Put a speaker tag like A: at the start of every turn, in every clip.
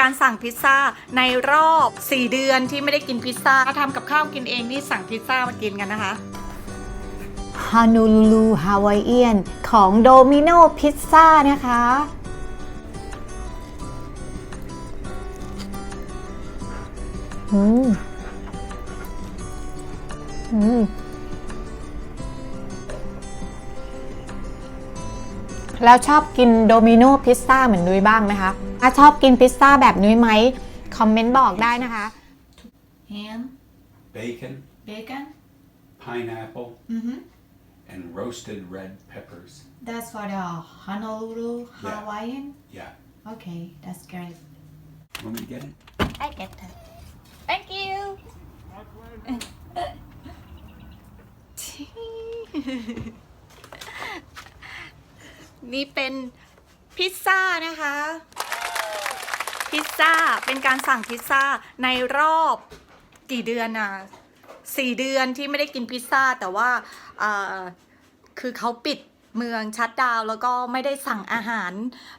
A: การสั่งพิซซ่าในรอบ 4 เดือนที่ไม่ได้กินพิซซ่าถ้าทำกับข้าวกินเองนี่สั่งพิซซ่ามากินกันนะคะ
B: ฮานูลูฮาวายเอียนของโดมิโนพิซซ่านะคะ อืม อืม แล้วชอบกินโดมิโนพิซซ่าเหมือนนุ้ยบ้างไหมคะถ้าชอบกินพิซซ่าแบบนุ้ยไหมคอมเมนต์บอกได้นะคะ
A: ham
C: bacon,
A: bacon
C: pineapple,
A: mm-hmm.
C: and roasted red peppers.
A: that's for the Honolulu Hawaiian
C: Yeah.
A: okay that's great
C: Want me to get it?
A: I get that thank you นี่เป็นพิซซ่านะคะ พิซซ่าเป็นการสั่งพิซซ่าในรอบกี่เดือนอะสี่เดือนที่ไม่ได้กินพิซซ่าแต่ว่าคือเขาปิดเมืองชัดดาวแล้วก็ไม่ได้สั่งอาหาร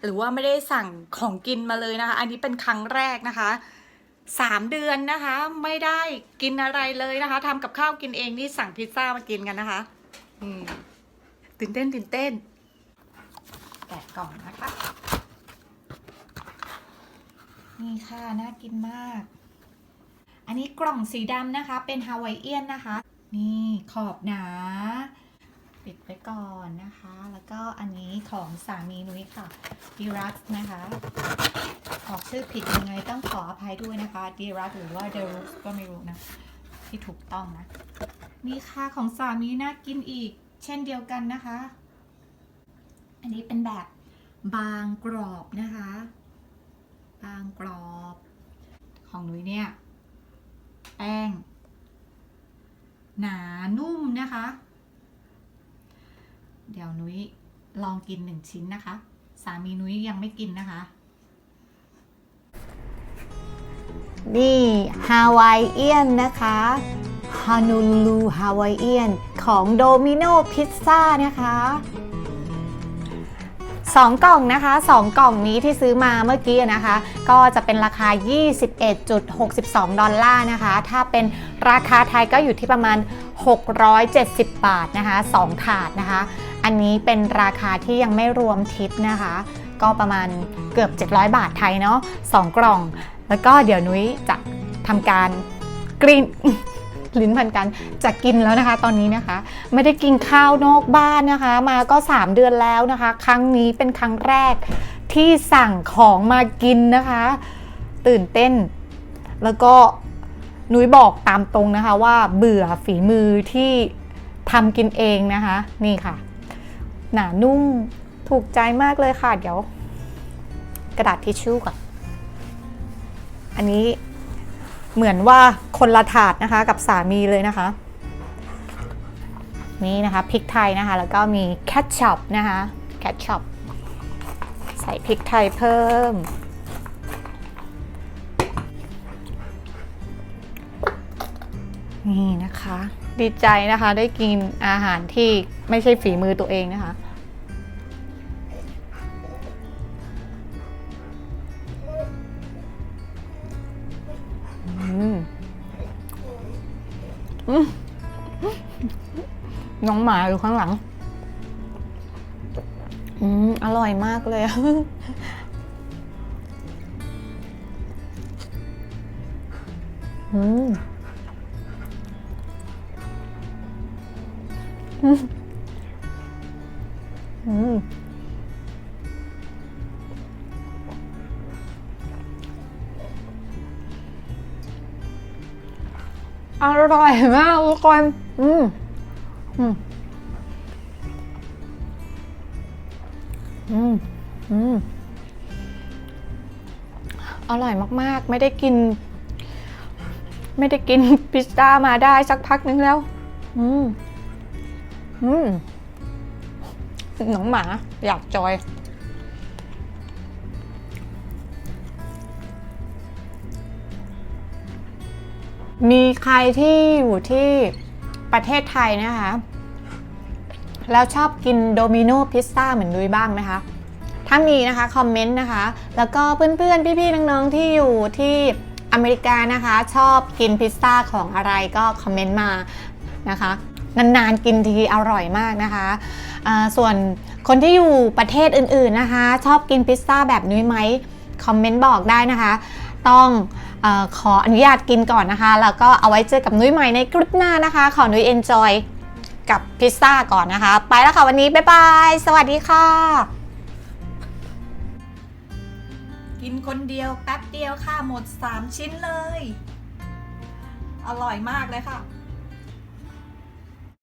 A: หรือว่าไม่ได้สั่งของกินมาเลยนะคะ อันนี้เป็นครั้งแรกนะคะสามเดือนนะคะ ไม่ได้กินอะไรเลยนะคะทำกับข้าวกินเองนี่สั่งพิซซ่ามากินกันนะคะ อืมตื่นเต้นตื่นเต้น กล่องนะคะ นี่ค่ะ น่ากินมาก อันนี้กล่องสีดำนะคะ เป็นฮาวายเอียนนะคะ นี่ขอบหนา ปิดไว้ก่อนนะคะ แล้วก็อันนี้ของสามีนุ้ยค่ะดีรัสนะคะออกชื่อผิดยังไงต้องขออภัยด้วยนะคะดีรัสหรือว่าเดรุสก็ไม่รู้นะที่ถูกต้องนะ นี่ค่ะของสามีน่ากินอีกเช่นเดียวกันนะคะ อันนี้เป็นแบบ บางกรอบนะคะ บางกรอบ ของนุ้ยเนี่ย แป้ง หนานุ่มนะคะ เดี๋ยวนุ้ยลองกินหนึ่งชิ้นนะคะ สามีนุ้ยยังไม่กินนะคะ
B: นี่ฮาวายเอียนนะคะฮานูลูฮาวายเอียนของโดมิโนพิซซ่านะคะ สองกล่องนะคะสองกล่องนี้ที่ซื้อมาเมื่อกี้นะคะ ก็จะเป็นราคา 21.62 ดอลลาร์นะคะ ถ้าเป็นราคาไทยก็อยู่ที่ประมาณ 670 บาทนะคะ 2 ถาดนะคะ อันนี้เป็นราคาที่ยังไม่รวมทิปนะคะ ก็ประมาณเกือบ 700 บาทไทยเนาะ2กล่อง แล้วก็เดี๋ยวนุ้ยจะทำการกรีน ลิ้นพันกันจะกินแล้วนะคะ ตอนนี้นะคะ ไม่ได้กินข้าวนอกบ้านนะคะ มาก็ 3 เดือนแล้วนะคะ ครั้งนี้เป็นครั้งแรกที่สั่งของมากินนะคะ ตื่นเต้น แล้วก็นุ้ยบอกตามตรงนะคะว่าเบื่อฝีมือที่ทำกินเองนะคะ นี่ค่ะ หนานุ่มถูกใจมากเลยค่ะ เดี๋ยว กระดาษทิชชู่ก่อน อันนี้ เหมือนว่าคนละถาดนะคะกับสามีเลยนะคะ นี่นะคะพริกไทยนะคะ แล้วก็มีแคชชัพนะคะแคชชัพใส่พริกไทยเพิ่ม นี่นะคะ ดีใจนะคะได้กินอาหารที่ไม่ใช่ฝีมือตัวเองนะคะ น้องหมาอยู่ข้างหลัง อืม อร่อยมากเลย อืมอืมอร่อยมากทุกคนอืม อืม อืม อืม อร่อยมาก ๆ ไม่ได้กิน ไม่ได้กินพิซซ่ามาได้สักพักนึงแล้ว อืม อืม น้องหมา อยากจอยมีใครที่อยู่ที่ ประเทศไทยนะคะ แล้วชอบกินโดมิโนพิซซ่าเหมือนนุ้ยบ้างไหมคะ ถ้ามีนะคะคอมเมนต์นะคะ แล้วก็เพื่อนๆ พี่ๆ น้องๆ ที่อยู่ที่อเมริกานะคะ ชอบกินพิซซ่าของอะไรก็คอมเมนต์มานะคะนานๆกินทีอร่อยมากนะคะส่วนคนที่อยู่ประเทศอื่นๆนะคะ ชอบกินพิซซ่าแบบนุ้ยไหมคอมเมนต์บอกได้นะคะ ต้อง ขออนุญาตกินก่อนนะคะ แล้วก็เอาไว้เจอกับนุ้ยใหม่ในคลิปหน้านะคะ ขอนุ้ยเอนจอยกับพิซซ่าก่อนนะคะ ไปแล้วค่ะวันนี้ บ๊ายบาย สวัสดีค่ะ
A: กินคนเดียวแป๊บเดียวค่ะ หมด 3 ชิ้นเลย อร่อยมากเลยค่ะ